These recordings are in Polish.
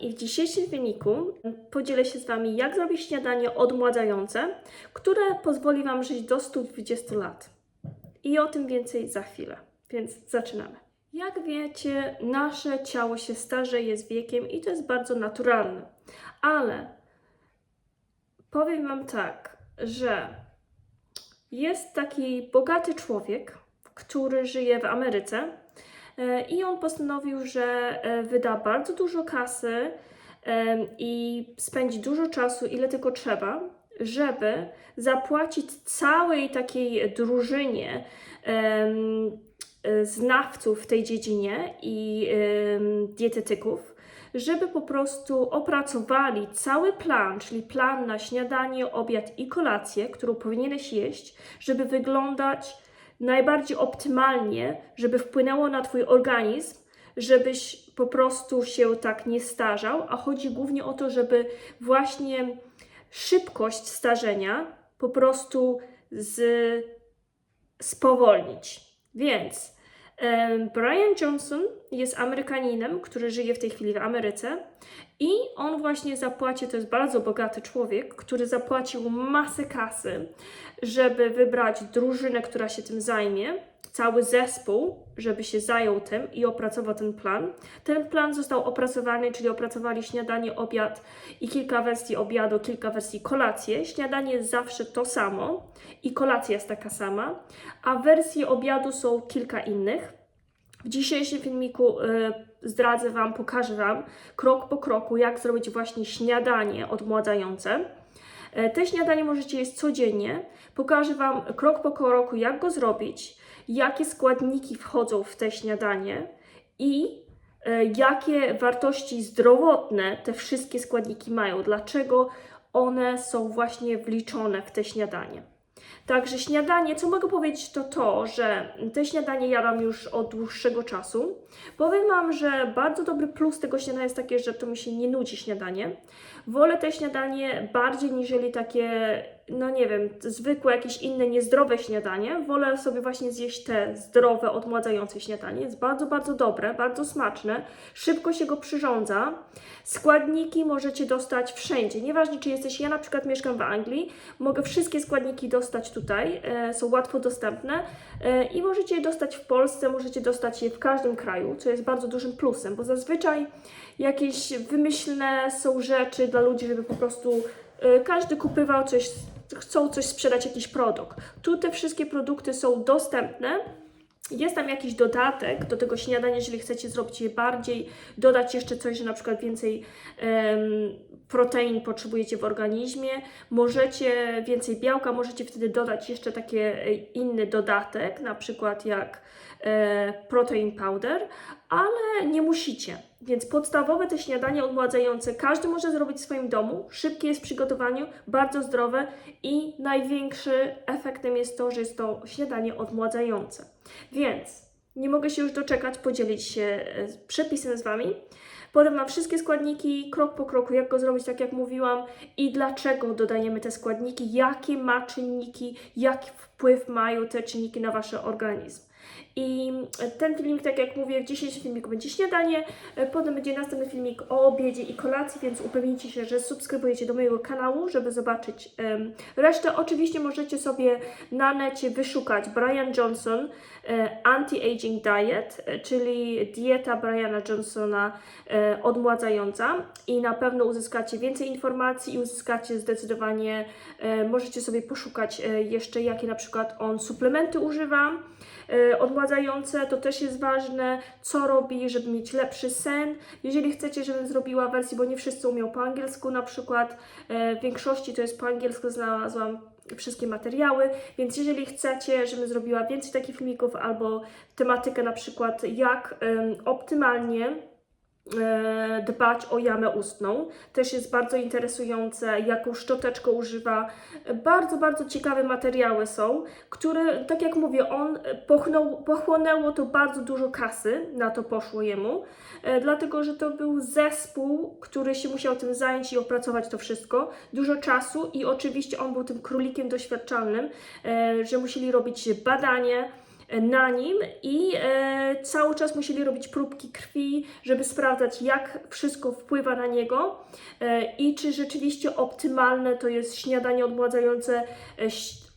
I w dzisiejszym filmiku podzielę się z Wami, jak zrobić śniadanie odmładzające, które pozwoli Wam żyć do 120 lat. I o tym więcej za chwilę, więc zaczynamy. Jak wiecie, nasze ciało się starzeje z wiekiem i to jest bardzo naturalne, ale powiem Wam tak, że jest taki bogaty człowiek, który żyje w Ameryce i on postanowił, że e, wyda bardzo dużo kasy em, i spędzi dużo czasu, ile tylko trzeba, żeby zapłacić całej takiej drużynie e, znawców w tej dziedzinie i dietetyków, żeby po prostu opracowali cały plan, czyli plan na śniadanie, obiad i kolację, którą powinieneś jeść, żeby wyglądać najbardziej optymalnie, żeby wpłynęło na Twój organizm, żebyś po prostu się tak nie starzał, a chodzi głównie o to, żeby właśnie szybkość starzenia po prostu z, spowolnić. Więc Brian Johnson jest Amerykaninem, który żyje w tej chwili w Ameryce i on właśnie zapłaci, to jest bardzo bogaty człowiek, który zapłacił masę kasy, żeby wybrać drużynę, która się tym zajmie, cały zespół, żeby się zajął tym i opracował ten plan. Ten plan został opracowany, czyli opracowali śniadanie, obiad i kilka wersji obiadu, kilka wersji kolację. Śniadanie jest zawsze to samo i kolacja jest taka sama, a wersje obiadu są kilka innych. W dzisiejszym filmiku y, zdradzę Wam, pokażę Wam krok po kroku, jak zrobić właśnie śniadanie odmładzające. E, Te śniadanie możecie jeść codziennie. Pokażę Wam krok po kroku, jak go zrobić, jakie składniki wchodzą w te śniadanie i e, jakie wartości zdrowotne te wszystkie składniki mają, dlaczego one są właśnie wliczone w te śniadanie. Także śniadanie, co mogę powiedzieć, to to, że te śniadanie jadam już od dłuższego czasu. Powiem Wam, że bardzo dobry plus tego śniadania jest takie, że to mi się nie nudzi śniadanie. Wolę te śniadanie bardziej niżeli takie, no nie wiem, zwykłe jakieś inne niezdrowe śniadanie. Wolę sobie właśnie zjeść te zdrowe, odmładzające śniadanie. Jest bardzo, bardzo dobre, bardzo smaczne. Szybko się go przyrządza. Składniki możecie dostać wszędzie. Nieważne, czy jesteś, ja na przykład mieszkam w Anglii, mogę wszystkie składniki dostać tutaj, e, są łatwo dostępne e, i możecie je dostać w Polsce, możecie dostać je w każdym kraju, co jest bardzo dużym plusem, bo zazwyczaj jakieś wymyślne są rzeczy dla ludzi, żeby po prostu e, każdy kupywał coś, chcą coś sprzedać, jakiś produkt. Tu te wszystkie produkty są dostępne. Jest tam jakiś dodatek do tego śniadania, jeżeli chcecie zrobić je bardziej, dodać jeszcze coś, że na przykład więcej em, protein potrzebujecie w organizmie, możecie więcej białka, możecie wtedy dodać jeszcze taki inny dodatek, na przykład jak e, protein powder, ale nie musicie. Więc podstawowe te śniadanie odmładzające każdy może zrobić w swoim domu, szybkie jest w przygotowaniu, bardzo zdrowe i największy efektem jest to, że jest to śniadanie odmładzające. Więc nie mogę się już doczekać podzielić się e, przepisem z Wami. Podam Wam wszystkie składniki, krok po kroku, jak go zrobić, tak jak mówiłam, i dlaczego dodajemy te składniki, jakie ma czynniki, jaki wpływ mają te czynniki na Wasz organizm. I ten filmik, tak jak mówię, w dzisiejszym filmiku będzie śniadanie, e, potem będzie następny filmik o obiedzie i kolacji, więc upewnijcie się, że subskrybujecie do mojego kanału, żeby zobaczyć em, resztę. Oczywiście możecie sobie na necie wyszukać Brian Johnson e, Anti-Aging Diet, e, czyli dieta Briana Johnsona odmładzająca i na pewno uzyskacie więcej informacji i uzyskacie zdecydowanie, możecie sobie poszukać jeszcze jakie na przykład on suplementy używa odmładzające, to też jest ważne, co robi, żeby mieć lepszy sen. Jeżeli chcecie, żebym zrobiła wersję, bo nie wszyscy umieją po angielsku na przykład, e, w większości to jest po angielsku, znalazłam wszystkie materiały, więc jeżeli chcecie, żebym zrobiła więcej takich filmików albo tematykę na przykład jak optymalnie dbać o jamę ustną. Też jest bardzo interesujące, jaką szczoteczkę używa. Bardzo, bardzo ciekawe materiały są, które, tak jak mówię, on pochnął, pochłonęło to bardzo dużo kasy, na to poszło jemu, e, dlatego że to był zespół, który się musiał tym zająć i opracować to wszystko. Dużo czasu i oczywiście on był tym królikiem doświadczalnym, e, że musieli robić badanie, e, na nim i e, cały czas musieli robić próbki krwi, żeby sprawdzać, jak wszystko wpływa na niego e, i czy rzeczywiście optymalne to jest śniadanie odmładzające, e,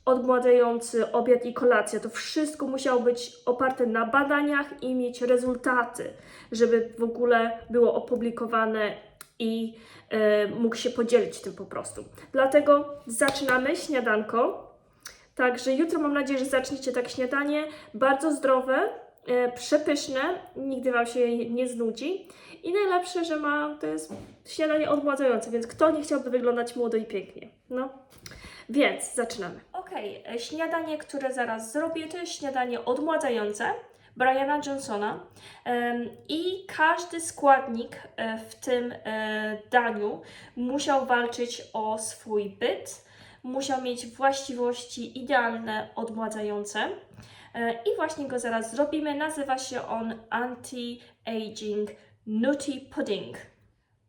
odmładzający obiad i kolacja. To wszystko musiało być oparte na badaniach i mieć rezultaty, żeby w ogóle było opublikowane i mógł się podzielić tym po prostu. Dlatego zaczynamy śniadanko. Także jutro mam nadzieję, że zaczniecie tak śniadanie. Bardzo zdrowe, e, przepyszne, nigdy Wam się nie znudzi. I najlepsze, że ma, to jest śniadanie odmładzające, więc kto nie chciałby wyglądać młodo i pięknie? No. Więc zaczynamy. Okej, e, śniadanie, które zaraz zrobię, to jest śniadanie odmładzające Briana Johnsona i każdy składnik e, w tym daniu musiał walczyć o swój byt, musiał mieć właściwości idealne, odmładzające. E, I właśnie go zaraz zrobimy. Nazywa się on Anti-Aging Nutty Pudding.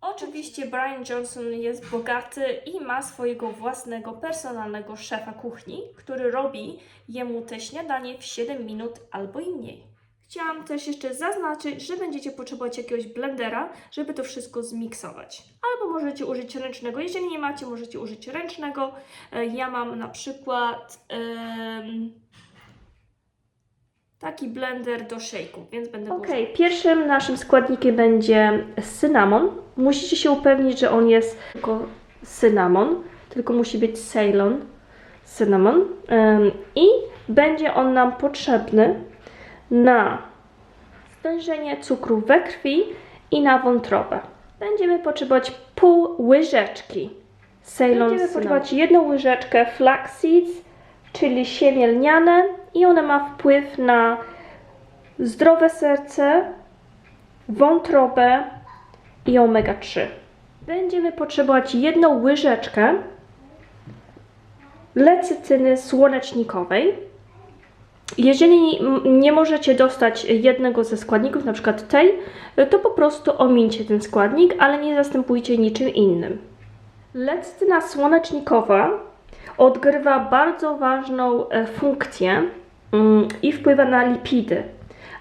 Oczywiście Brian Johnson jest bogaty i ma swojego własnego personalnego szefa kuchni, który robi jemu te śniadanie w 7 minut albo i mniej. Chciałam też jeszcze zaznaczyć, że będziecie potrzebować jakiegoś blendera, żeby to wszystko zmiksować. Albo możecie użyć ręcznego. Jeżeli nie macie, możecie użyć ręcznego. E, Ja mam na przykład em, taki blender do shake'u, więc będę Ok, pierwszym naszym składnikiem będzie cynamon. Musicie się upewnić, że on jest tylko cynamon, tylko musi być Ceylon cinnamon. Em, I będzie on nam potrzebny na stężenie cukru we krwi i na wątrobę. Będziemy potrzebować pół łyżeczki Ceylon Będziemy cinnamon. potrzebować jedną łyżeczkę flax seeds, czyli siemię lniane i ona ma wpływ na zdrowe serce, wątrobę i omega-3. Będziemy potrzebować jedną łyżeczkę lecytyny słonecznikowej. Jeżeli nie możecie dostać jednego ze składników, na przykład tej, to po prostu omincie ten składnik, ale nie zastępujcie niczym innym. Lecytyna słonecznikowa odgrywa bardzo ważną e, funkcję mm, i wpływa na lipidy.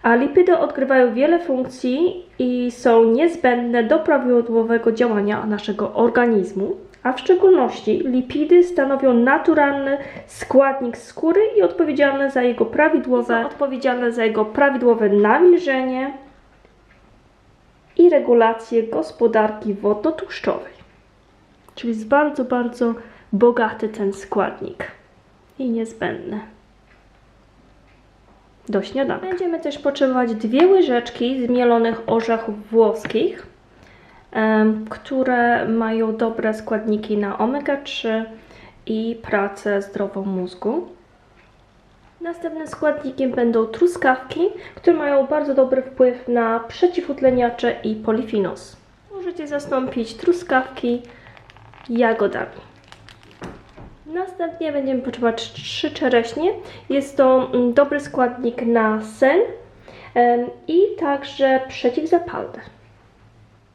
A lipidy odgrywają wiele funkcji i są niezbędne do prawidłowego działania naszego organizmu, a w szczególności lipidy stanowią naturalny składnik skóry i odpowiedzialne za jego prawidłowe, odpowiedzialne za jego prawidłowe nawilżenie i regulację gospodarki wodno-tłuszczowej. Czyli jest bardzo, bardzo bogaty ten składnik i niezbędny do śniadanka. Będziemy też potrzebować dwie łyżeczki zmielonych orzechów włoskich, które mają dobre składniki na omega-3 i pracę zdrową mózgu. Następnym składnikiem będą truskawki, które mają bardzo dobry wpływ na przeciwutleniacze i polifinos. Możecie zastąpić truskawki jagodami. Następnie będziemy potrzebować trzy czereśnie. Jest to mm, dobry składnik na sen i także przeciwzapalny.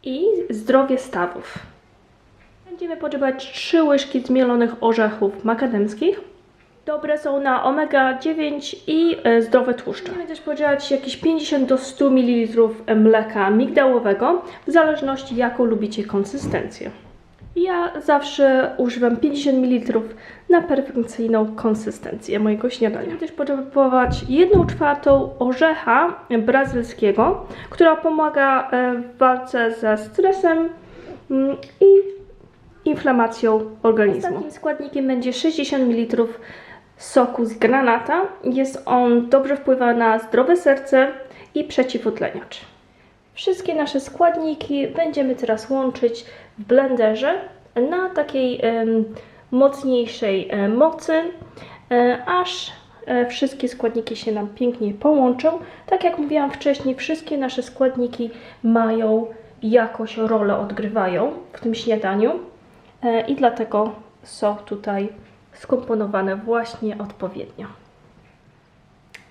I zdrowie stawów. Będziemy potrzebować trzy łyżki zmielonych orzechów makadamskich. Dobre są na omega-9 i e, zdrowe tłuszcze. Będziemy też potrzebować jakieś 50 do 100 ml mleka migdałowego, w zależności jaką lubicie konsystencję. Ja zawsze używam 50 ml na perfekcyjną konsystencję mojego śniadania. Będziemy też potrzebować 1 czwartą orzecha brazylijskiego, która pomaga e, w walce ze stresem mm, i inflamacją organizmu. Ostatnim składnikiem będzie 60 ml soku z granata. Jest on dobrze wpływa na zdrowe serce i przeciwutleniacz. Wszystkie nasze składniki będziemy teraz łączyć w blenderze na takiej mocniejszej e, mocy, e, aż e, wszystkie składniki się nam pięknie połączą. Tak jak mówiłam wcześniej, wszystkie nasze składniki mają jakoś rolę, odgrywają w tym śniadaniu i dlatego są tutaj skomponowane właśnie odpowiednio.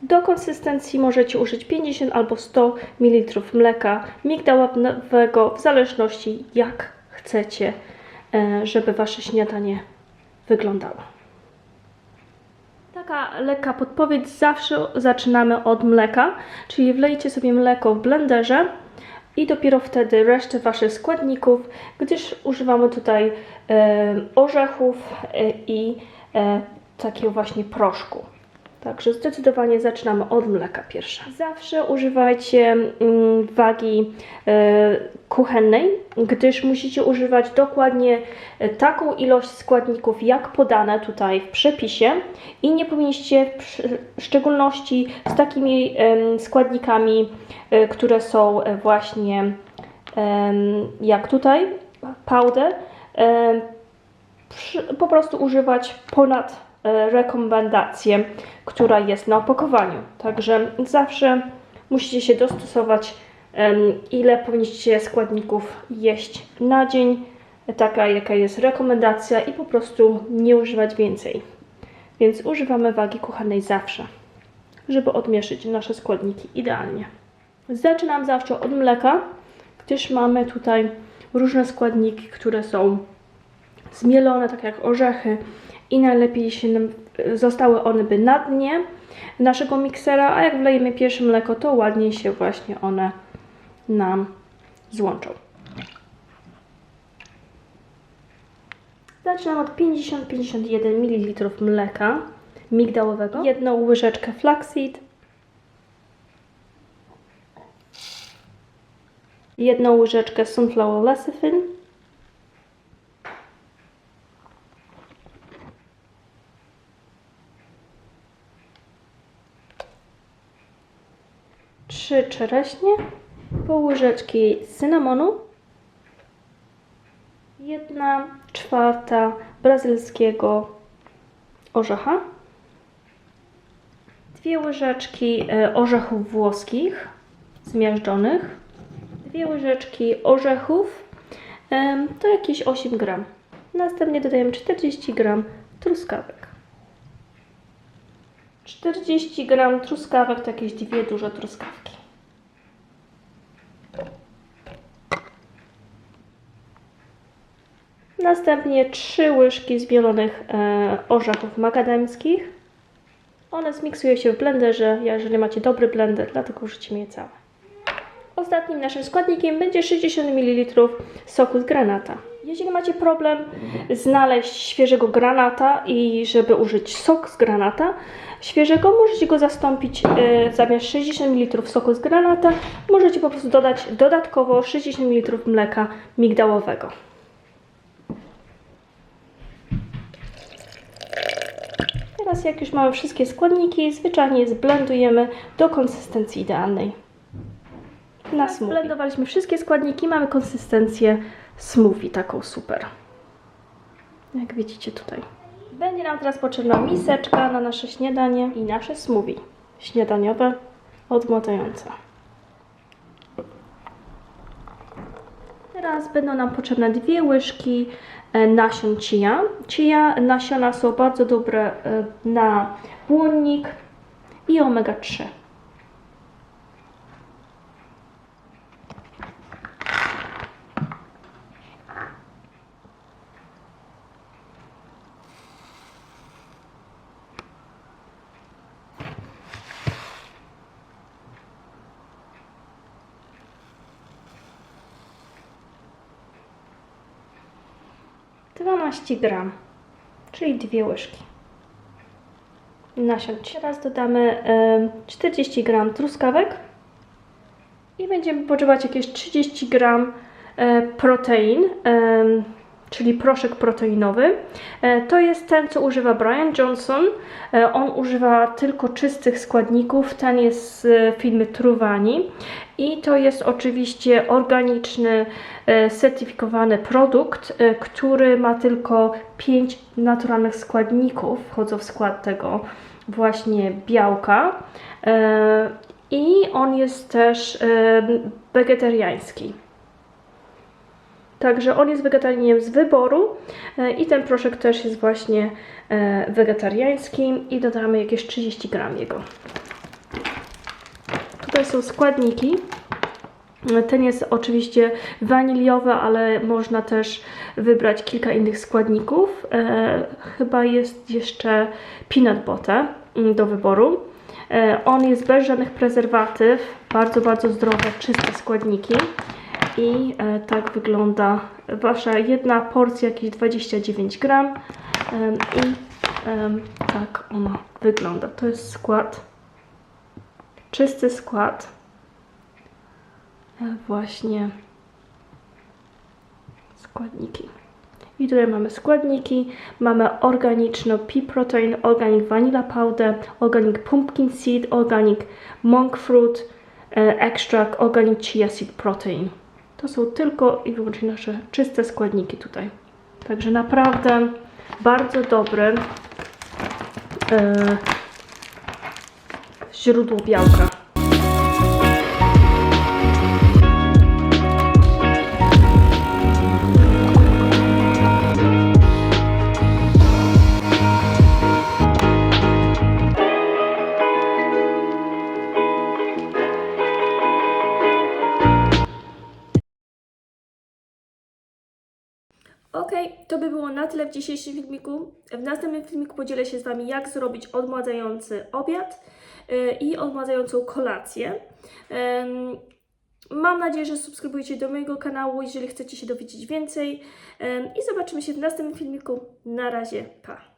Do konsystencji możecie użyć 50 albo 100 ml mleka migdałowego, w zależności jak chcecie, e, żeby Wasze śniadanie wyglądało. Tak Taka lekka podpowiedź, zawsze zaczynamy od mleka, czyli wlejcie sobie mleko w blenderze i dopiero wtedy resztę Waszych składników, gdyż używamy tutaj e, orzechów e, i takiego właśnie proszku. Także zdecydowanie zaczynamy od mleka pierwsze. Zawsze używajcie mm, wagi e, kuchennej, gdyż musicie używać dokładnie e, taką ilość składników, jak podane tutaj w przepisie i nie powinniście w szczególności z takimi składnikami, e, które są właśnie jak tutaj, powder, po prostu używać ponad rekomendację, która jest na opakowaniu. Także zawsze musicie się dostosować, ile powinniście składników jeść na dzień, taka jaka jest rekomendacja i po prostu nie używać więcej. Więc używamy wagi kuchennej zawsze, żeby odmieszyć nasze składniki idealnie. Zaczynam zawsze od mleka, gdyż mamy tutaj różne składniki, które są zmielone, tak jak orzechy i najlepiej się nam, zostały one by na dnie naszego miksera, a jak wlejemy pierwsze mleko, to ładnie się właśnie one nam złączą. Zaczynam od 50-51 ml mleka migdałowego, jedną łyżeczkę flaxseed, jedną łyżeczkę sunflower lecithin, trzy czereśnie, pół łyżeczki cynamonu, jedna czwarta brazylijskiego orzecha, dwie łyżeczki e, orzechów włoskich zmiażdżonych, dwie łyżeczki orzechów, to jakieś 8 gram. Następnie dodajemy 40 gram truskawek. 40 gram truskawek to jakieś dwie duże truskawki. Następnie 3 łyżki zwielonych e, orzechów makadamskich. One zmiksują się w blenderze, jeżeli macie dobry blender, dlatego użycie je całe. Ostatnim naszym składnikiem będzie 60 ml soku z granata. Jeżeli macie problem znaleźć świeżego granata i żeby użyć sok z granata świeżego, możecie go zastąpić e, zamiast 60 ml soku z granata, możecie po prostu dodać dodatkowo 60 ml mleka migdałowego. Teraz jak już mamy wszystkie składniki, zwyczajnie zblendujemy do konsystencji idealnej na smoothie. Zblendowaliśmy wszystkie składniki, mamy konsystencję smoothie, taką super. Jak widzicie tutaj. Będzie nam teraz potrzebna miseczka na nasze śniadanie i nasze smoothie śniadaniowe odmładzające. Teraz będą nam potrzebne dwie łyżki e, nasion chia. Chia nasiona są bardzo dobre e, na błonnik i omega 3. Dwanaście gram, czyli dwie łyżki nasion. Teraz dodamy em, 40 gram truskawek i będziemy potrzebować jakieś 30 gram e, protein, czyli proszek proteinowy. E, To jest ten, co używa Brian Johnson. E, On używa tylko czystych składników. Ten jest z firmy Truwani. I to jest oczywiście organiczny, e, certyfikowany produkt, e, który ma tylko 5 naturalnych składników, wchodzą w skład tego właśnie białka. E, I on jest też e, wegetariański. Także on jest wegetarianinem z wyboru e, i ten proszek też jest właśnie e, wegetariański i dodamy jakieś 30 gram jego. Tutaj są składniki. Ten jest oczywiście waniliowy, ale można też wybrać kilka innych składników. E, chyba jest jeszcze peanut butter mm, do wyboru. E, on jest bez żadnych prezerwatyw, bardzo, bardzo zdrowe, czyste składniki. I e, tak wygląda wasza jedna porcja, jakieś 29 gram. I tak ona wygląda. To jest skład, czysty skład e, właśnie składniki. I tutaj mamy składniki. Mamy organiczny pea protein, organic vanilla powder, organic pumpkin seed, organic monk fruit, e, extract, organic chia seed protein. To są tylko i wyłącznie nasze czyste składniki tutaj. Także naprawdę bardzo dobre e, źródło białka. To by było na tyle w dzisiejszym filmiku. W następnym filmiku podzielę się z Wami, jak zrobić odmładzający obiad yy, i odmładzającą kolację. Mam nadzieję, że subskrybujecie do mojego kanału, jeżeli chcecie się dowiedzieć więcej. I zobaczymy się w następnym filmiku. Na razie, pa!